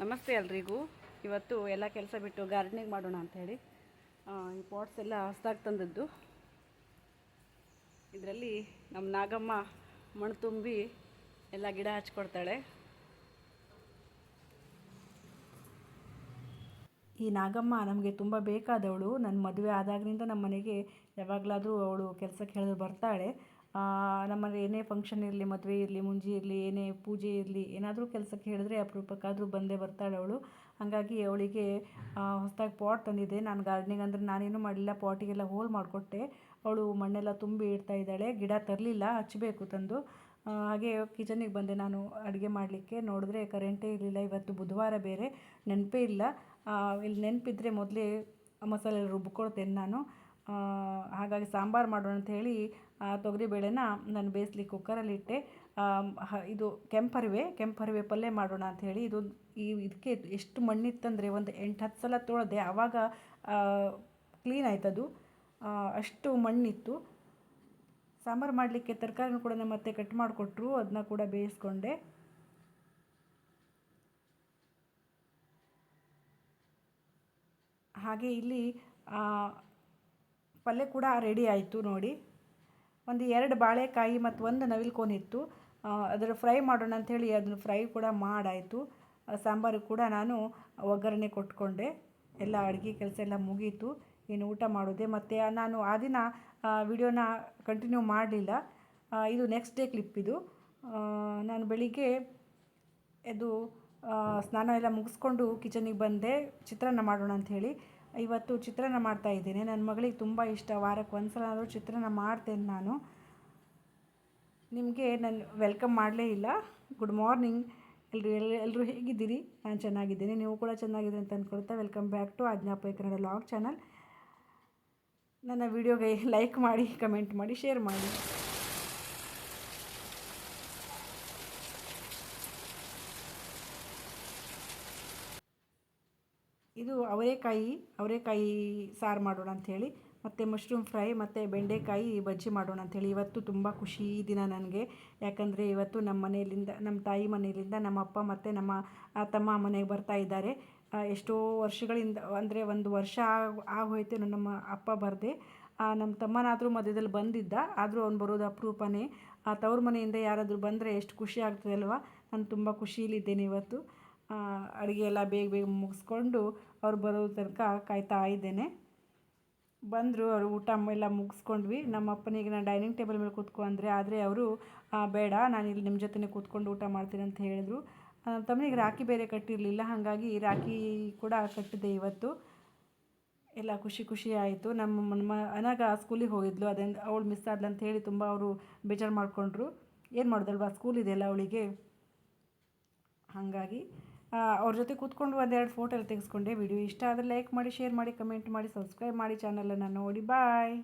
ನಮಸ್ತೆ ಎಲ್ರಿಗೂ. ಇವತ್ತು ಎಲ್ಲ ಕೆಲಸ ಬಿಟ್ಟು ಗಾರ್ಡನಿಂಗ್ ಮಾಡೋಣ ಅಂತ ಹೇಳಿ ಈ ಪಾಟ್ಸ್ ಎಲ್ಲ ಹೊಸ್ದಾಗಿ ತಂದದ್ದು. ಇದರಲ್ಲಿ ನಮ್ಮ ನಾಗಮ್ಮ ಮಣ್ಣು ತುಂಬಿ ಎಲ್ಲ ಗಿಡ ಹಚ್ಕೊಡ್ತಾಳೆ. ಈ ನಾಗಮ್ಮ ನಮಗೆ ತುಂಬ ಬೇಕಾದವಳು. ನನ್ನ ಮದುವೆ ಆದಾಗಿನಿಂದ ನಮ್ಮ ಮನೆಗೆ ಯಾವಾಗಲಾದರೂ ಅವಳು ಕೆಲಸಕ್ಕೆ ಹೇಳಿದ್ರು ಬರ್ತಾಳೆ. ನಮ್ಮಲ್ಲಿ ಏನೇ ಫಂಕ್ಷನ್ ಇರಲಿ, ಮದುವೆ ಇರಲಿ, ಮುಂಜಿ ಇರಲಿ, ಏನೇ ಪೂಜೆ ಇರಲಿ, ಏನಾದರೂ ಕೆಲಸಕ್ಕೆ ಹೇಳಿದ್ರೆ ಅಪರೂಪಕ್ಕಾದರೂ ಬಂದೇ ಬರ್ತಾಳೆ ಅವಳು. ಹಾಗಾಗಿ ಅವಳಿಗೆ ಹೊಸದಾಗಿ ಪಾಟ್ ತಂದಿದ್ದೆ. ನಾನು ಗಾರ್ಡನಿಂಗ್ ಅಂದರೆ ನಾನೇನು ಮಾಡಲಿಲ್ಲ ಪಾಟಿಗೆಲ್ಲ ಹೋಲ್ ಮಾಡಿಕೊಟ್ಟೆ. ಅವಳು ಮಣ್ಣೆಲ್ಲ ತುಂಬಿ ಇಡ್ತಾ ಇದ್ದಾಳೆ. ಗಿಡ ತರಲಿಲ್ಲ ಹಚ್ಚಬೇಕು ತಂದು. ಹಾಗೆ ಕಿಚನಿಗೆ ಬಂದೆ ನಾನು ಅಡುಗೆ ಮಾಡಲಿಕ್ಕೆ. ನೋಡಿದ್ರೆ ಕರೆಂಟೇ ಇರಲಿಲ್ಲ. ಇವತ್ತು ಬುಧವಾರ ಬೇರೆ. ನೆನಪೇ ಇಲ್ಲ. ಇಲ್ಲಿ ನೆನಪಿದ್ರೆ ಮೊದಲೇ ಮಸಾಲೆ ರುಬ್ಕೊಳ್ತೇನೆ ನಾನು. ಹಾಗಾಗಿ ಸಾಂಬಾರು ಮಾಡೋಣ ಅಂತ ಹೇಳಿ ಆ ತೊಗರಿಬೇಳೆನ ನಾನು ಬೇಯಿಸ್ಲಿಕ್ಕೆ ಕುಕ್ಕರಲ್ಲಿ ಇಟ್ಟೆ. ಆಮ್, ಹ- ಇದು ಕೆಂಪರಿವೆ ಕೆಂಪರಿವೆ ಪಲ್ಯ ಮಾಡೋಣ ಅಂತ ಹೇಳಿ ಇದು ಈ ಇದಕ್ಕೆ ಎಷ್ಟು ಮಣ್ಣಿತ್ತಂದರೆ ಒಂದು ಎಂಟು ಹತ್ತು ಸಲ ತೊಳೆದೆ. ಆವಾಗ ಕ್ಲೀನ್ ಆಯ್ತದು. ಅಷ್ಟು ಮಣ್ಣಿತ್ತು. ಸಾಂಬಾರು ಮಾಡಲಿಕ್ಕೆ ತರಕಾರಿನೂ ಕೂಡ ಮತ್ತೆ ಕಟ್ ಮಾಡಿಕೊಟ್ರು. ಅದನ್ನ ಕೂಡ ಬೇಯಿಸ್ಕೊಂಡೆ. ಹಾಗೆ ಇಲ್ಲಿ ಪಲ್ಯ ಕೂಡ ರೆಡಿ ಆಯಿತು ನೋಡಿ. ಒಂದು ಎರಡು ಬಾಳೆಕಾಯಿ ಮತ್ತು ಒಂದು ನವಿಲ್ಕೋನ್ ಇತ್ತು. ಅದರ ಫ್ರೈ ಮಾಡೋಣ ಅಂಥೇಳಿ ಅದನ್ನು ಫ್ರೈ ಕೂಡ ಮಾಡಾಯಿತು. ಸಾಂಬಾರು ಕೂಡ ನಾನು ಒಗ್ಗರಣೆ ಕೊಟ್ಕೊಂಡೆ. ಎಲ್ಲ ಅಡುಗೆ ಕೆಲಸ ಎಲ್ಲ ಮುಗೀತು. ಇನ್ನು ಊಟ ಮಾಡೋದೆ. ಮತ್ತು ನಾನು ಆ ದಿನ ವಿಡಿಯೋನ ಕಂಟಿನ್ಯೂ ಮಾಡಲಿಲ್ಲ. ಇದು ನೆಕ್ಸ್ಟ್ ಡೇ ಕ್ಲಿಪ್ ಇದು. ನಾನು ಬೆಳಿಗ್ಗೆ ಇದು ಸ್ನಾನ ಎಲ್ಲ ಮುಗಿಸ್ಕೊಂಡು ಕಿಚನಿಗೆ ಬಂದೆ. ಚಿತ್ರಾನ್ನ ಮಾಡೋಣ ಅಂಥೇಳಿ ಇವತ್ತು ಚಿತ್ರಾನ್ನ ಮಾಡ್ತಾ ಇದ್ದೇನೆ. ನನ್ನ ಮಗಳಿಗೆ ತುಂಬ ಇಷ್ಟ. ವಾರಕ್ಕೆ ಒಂದು ಸಲ ಆದರೂ ಚಿತ್ರಾನ್ನ ಮಾಡ್ತೇನೆ ನಾನು. ನಿಮಗೆ ನಾನು ವೆಲ್ಕಮ್ ಮಾಡಲೇ ಇಲ್ಲ. ಗುಡ್ ಮಾರ್ನಿಂಗ್ ಎಲ್ಲರೂ ಎಲ್ಲ ಎಲ್ಲರೂ ಹೇಗಿದ್ದೀರಿ? ನಾನು ಚೆನ್ನಾಗಿದ್ದೀನಿ. ನೀವು ಕೂಡ ಚೆನ್ನಾಗಿದೆ ಅಂತ ಅಂದ್ಕೊಳ್ತಾ ವೆಲ್ಕಮ್ ಬ್ಯಾಕ್ ಟು ಆಜ್ಞಾಪಯ ಕನ್ನಡ ಲಾಗ್ ಚಾನಲ್ ನನ್ನ ವಿಡಿಯೋಗೆ ಲೈಕ್ ಮಾಡಿ ಕಮೆಂಟ್ ಮಾಡಿ ಶೇರ್ ಮಾಡಿ. ಇದು ಅವರೆಕಾಯಿ ಅವರೆಕಾಯಿ ಸಾರು ಮಾಡೋಣ ಅಂಥೇಳಿ, ಮತ್ತು ಮಶ್ರೂಮ್ ಫ್ರೈ ಮತ್ತು ಬೆಂಡೆಕಾಯಿ ಬಜ್ಜಿ ಮಾಡೋಣ ಅಂಥೇಳಿ. ಇವತ್ತು ತುಂಬ ಖುಷಿ ದಿನ ನನಗೆ. ಯಾಕಂದರೆ ಇವತ್ತು ನಮ್ಮ ಮನೆಯಲ್ಲಿಂದ, ನಮ್ಮ ತಾಯಿ ಮನೆಯಲ್ಲಿಂದ ನಮ್ಮ ಅಪ್ಪ ಮತ್ತು ನಮ್ಮ ತಮ್ಮ ಮನೆಗೆ ಬರ್ತಾ ಇದ್ದಾರೆ. ಎಷ್ಟೋ ವರ್ಷಗಳಿಂದ, ಅಂದರೆ ಒಂದು ವರ್ಷ ಆಗ್, ಆಗೋಯ್ತು ನಮ್ಮ ಅಪ್ಪ ಬರದೆ. ನಮ್ಮ ತಮ್ಮನಾದರೂ ಮಧ್ಯದಲ್ಲಿ ಬಂದಿದ್ದ, ಆದರೂ ಅವ್ನು ಬರೋದು ಅಪರೂಪನೇ. ಆ, ತವ್ರ ಮನೆಯಿಂದ ಯಾರಾದರೂ ಬಂದರೆ ಎಷ್ಟು ಖುಷಿ ಆಗ್ತದೆ ಅಲ್ವಾ? ನಾನು ತುಂಬ ಖುಷಿಯಲ್ಲಿದ್ದೇನೆ ಇವತ್ತು. ಅಡುಗೆ ಎಲ್ಲ ಬೇಗ ಬೇಗ ಮುಗಿಸ್ಕೊಂಡು ಅವ್ರು ಬರೋ ತನಕ ಕಾಯ್ತಾ ಇದ್ದೇನೆ. ಬಂದರು, ಅವರು ಊಟ ಎಲ್ಲ ಮುಗಿಸ್ಕೊಂಡ್ವಿ. ನಮ್ಮ ಅಪ್ಪನಿಗೆ ನಾನು ಡೈನಿಂಗ್ ಟೇಬಲ್ ಮೇಲೆ ಕೂತ್ಕೊ ಅಂದರೆ ಆದರೆ ಅವರು ಬೇಡ, ನಾನು ಇಲ್ಲಿ ನಿಮ್ಮ ಜೊತೆನೇ ಕೂತ್ಕೊಂಡು ಊಟ ಮಾಡ್ತೀನಿ ಅಂತ ಹೇಳಿದರು. ತಮ್ಮನಿಗೆ ರಾಖಿ ಬೇರೆ ಕಟ್ಟಿರಲಿಲ್ಲ, ಹಾಗಾಗಿ ರಾಖಿ ಕೂಡ ಕಟ್ಟಿದೆ ಇವತ್ತು. ಎಲ್ಲ ಖುಷಿ ಖುಷಿ ಆಯಿತು. ನಮ್ಮ ನಮ್ಮ ಅನಾಗ ಸ್ಕೂಲಿಗೆ ಹೋಗಿದ್ಲು ಅದೇ ಅವಳು ಮಿಸ್ ಆದ್ಲು ಅಂತ ಹೇಳಿ ತುಂಬ ಅವರು ಬೇಜಾರು ಮಾಡಿಕೊಂಡ್ರು. ಏನು ಮಾಡಿದಲ್ವಾ ಸ್ಕೂಲ್ ಇದೆಯಲ್ಲ ಅವಳಿಗೆ. ಹಾಗಾಗಿ ಅವ್ರ ಜೊತೆ ಕೂತ್ಕೊಂಡು ಒಂದೆರಡು ಫೋಟೋ ಎಲ್ಲ ತೆಗೆಸ್ಕೊಂಡೆ. ವಿಡಿಯೋ ಇಷ್ಟ ಆದರೆ ಲೈಕ್ ಮಾಡಿ ಶೇರ್ ಮಾಡಿ ಕಮೆಂಟ್ ಮಾಡಿ ಸಬ್ಸ್ಕ್ರೈಬ್ ಮಾಡಿ ಚಾನಲನ್ನು ನೋಡಿ. ಬಾಯ್